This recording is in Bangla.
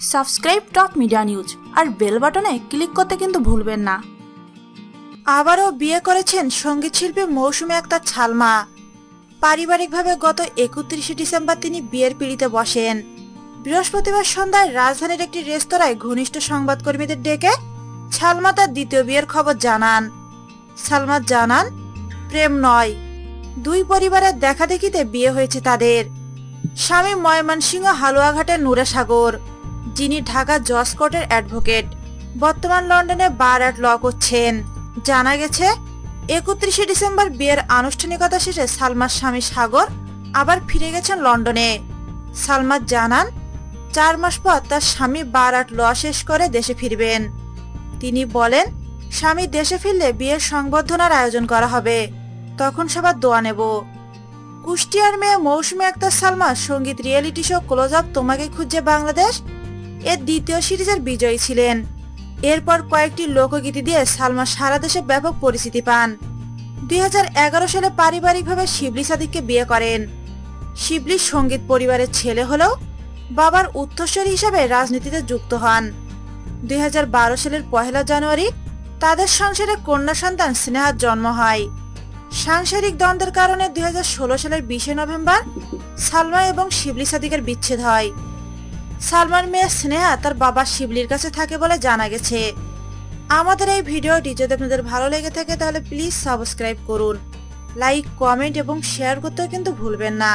সাবস্ক্রাইব টপ মিডিয়া নিউজ আর বেল বাটনে ক্লিক করতে কিন্তু ভুলবেন না। আবারও বিয়ে করেছেন সংগীত শিল্পী মৌসুমী আক্তার ছালমা। পারিবারিকভাবে গত একত্রিশে ডিসেম্বর তিনি বিয়ের পিড়িতে বসেন। বৃহস্পতিবার সন্ধ্যায় রাজধানীর একটি রেস্তোরাঁয় ঘনিষ্ঠ সংবাদকর্মীদের ডেকে ছালমা তার দ্বিতীয় বিয়ের খবর জানান। সালমা জানান, প্রেম নয়, দুই পরিবারের দেখাদেখিতে বিয়ে হয়েছে তাদের। স্বামী ময়মনসিংহ হালুয়াঘাটের নুরে সাগর। যিনি ঢাকা জজ কোর্টের অ্যাডভোকেট। বর্তমান লন্ডনে বার অ্যাট ল করছেন। জানা গেছে, একত্রিশে ডিসেম্বর বিয়ের আনুষ্ঠানিকতা শেষে সালমার স্বামী সাগর আবার ফিরে গেছেন লন্ডনে। সালমা জানান, চার মাস পর তার স্বামী বার অ্যাট ল শেষ করে দেশে ফিরবেন। তিনি বলেন, স্বামী দেশে ফিরলে বিয়ের সংবর্ধনার আয়োজন করা হবে। তখন সবার দোয়া নেব। কুষ্টিয়ার মেয়ে মৌসুমী আক্তার সালমা সংগীত রিয়েলিটি শো ক্লোজ আপ তোমাকে খুঁজছে বাংলাদেশ। এর দ্বিতীয় সিরিজের বিজয়ী ছিলেন। এরপর কয়েকটি লোকগীতি দিয়ে সালমা সারা দেশে ব্যাপক পরিচিতি পান। দুই হাজার এগারো সালে পারিবারিকভাবে শিবলি সাদিককে বিয়ে করেন। শিবলি সংগীত পরিবারের ছেলে হলেও বাবার উত্তরস্বরী হিসাবে রাজনীতিতে যুক্ত হন। দুই হাজার বারো সালের পহেলা জানুয়ারি তাদের সংসারে কন্যা সন্তান স্নেহার জন্ম হয়। সাংসারিক দ্বন্দ্বের কারণে দুই হাজার ষোলো সালের বিশে নভেম্বর সালমা এবং শিবলি সাদিকের বিচ্ছেদ হয়। সালমান মেয়ে স্নেহা তার বাবা শিবলির কাছে থাকে বলে জানা গেছে। আমাদের এই ভিডিওটি যদি আপনাদের ভালো লেগে থাকে তাহলে প্লিজ সাবস্ক্রাইব করুন, লাইক, কমেন্ট এবং শেয়ার করতেও কিন্তু ভুলবেন না।